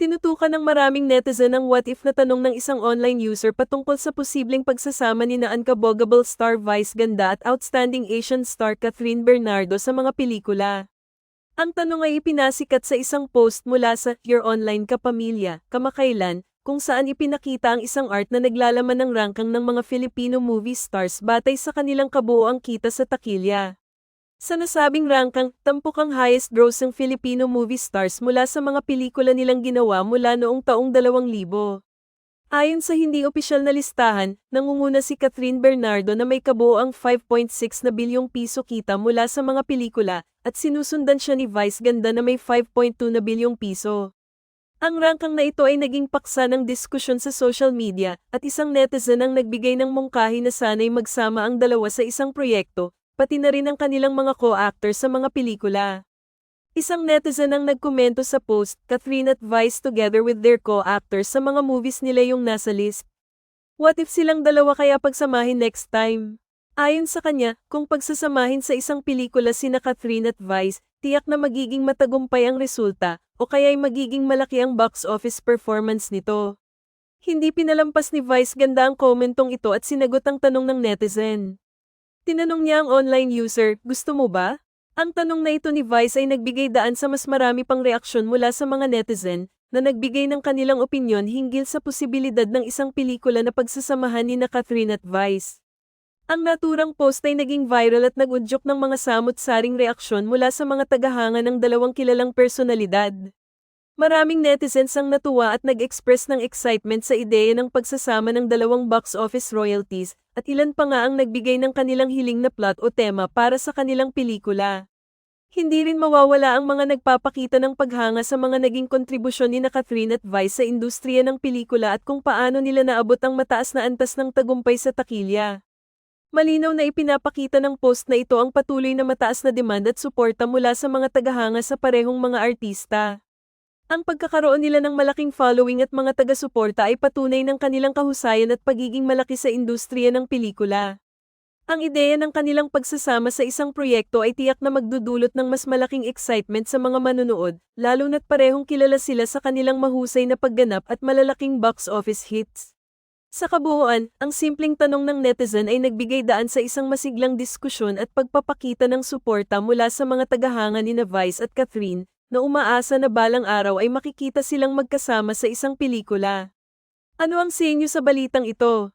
Tinutukan ng maraming netizen ang what if na tanong ng isang online user patungkol sa posibleng pagsasama ni na star Vice Ganda at outstanding Asian star Catherine Bernardo sa mga pelikula. Ang tanong ay ipinasikat sa isang post mula sa Your Online Kapamilya, kamakailan, kung saan ipinakita ang isang art na naglalaman ng rangkang ng mga Filipino movie stars batay sa kanilang kabuoang kita sa takilya. Sa nasabing rangkang, tampok ang highest grossing Filipino movie stars mula sa mga pelikula nilang ginawa mula noong taong 2000. Ayon sa hindi opisyal na listahan, nangunguna si Catherine Bernardo na may kabuoang 5.6 na bilyong piso kita mula sa mga pelikula, at sinusundan siya ni Vice Ganda na may 5.2 na bilyong piso. Ang rangkang na ito ay naging paksa ng diskusyon sa social media, at isang netizen ang nagbigay ng mungkahi na sana'y magsama ang dalawa sa isang proyekto, pati na rin ang kanilang mga co-actors sa mga pelikula. Isang netizen ang nagkomento sa post, Catherine at together with their co-actors sa mga movies nila yung nasa list. What if silang dalawa kaya pagsamahin next time? Ayon sa kanya, kung pagsasamahin sa isang pelikula sina Catherine at Vice, tiyak na magiging matagumpay ang resulta, o kaya'y magiging malaki ang box office performance nito. Hindi pinalampas ni Vice ganda ang komentong ito at sinagot ang tanong ng netizen. Tinanong niya ang online user, gusto mo ba? Ang tanong na ito ni Vice ay nagbigay daan sa mas marami pang reaksyon mula sa mga netizen, na nagbigay ng kanilang opinyon hinggil sa posibilidad ng isang pelikula na pagsasamahan ni na Catherine at Vice. Ang naturang post ay naging viral at nagudyok ng mga samot-saring reaksyon mula sa mga tagahanga ng dalawang kilalang personalidad. Maraming netizens ang natuwa at nag-express ng excitement sa ideya ng pagsasama ng dalawang box office royalties, at ilan pa nga ang nagbigay ng kanilang hiling na plot o tema para sa kanilang pelikula. Hindi rin mawawala ang mga nagpapakita ng paghanga sa mga naging kontribusyon ni na Catherine at Vice sa industriya ng pelikula at kung paano nila naabot ang mataas na antas ng tagumpay sa takilya. Malinaw na ipinapakita ng post na ito ang patuloy na mataas na demand at suporta mula sa mga tagahanga sa parehong mga artista. Ang pagkakaroon nila ng malaking following at mga taga-suporta ay patunay ng kanilang kahusayan at pagiging malaki sa industriya ng pelikula. Ang ideya ng kanilang pagsasama sa isang proyekto ay tiyak na magdudulot ng mas malaking excitement sa mga manonood, lalo na't parehong kilala sila sa kanilang mahusay na pagganap at malalaking box office hits. Sa kabuuan, ang simpleng tanong ng netizen ay nagbigay daan sa isang masiglang diskusyon at pagpapakita ng suporta mula sa mga tagahanga ni Vice at Catherine, na umaasa na balang araw ay makikita silang magkasama sa isang pelikula. Ano ang sinyo sa balitang ito?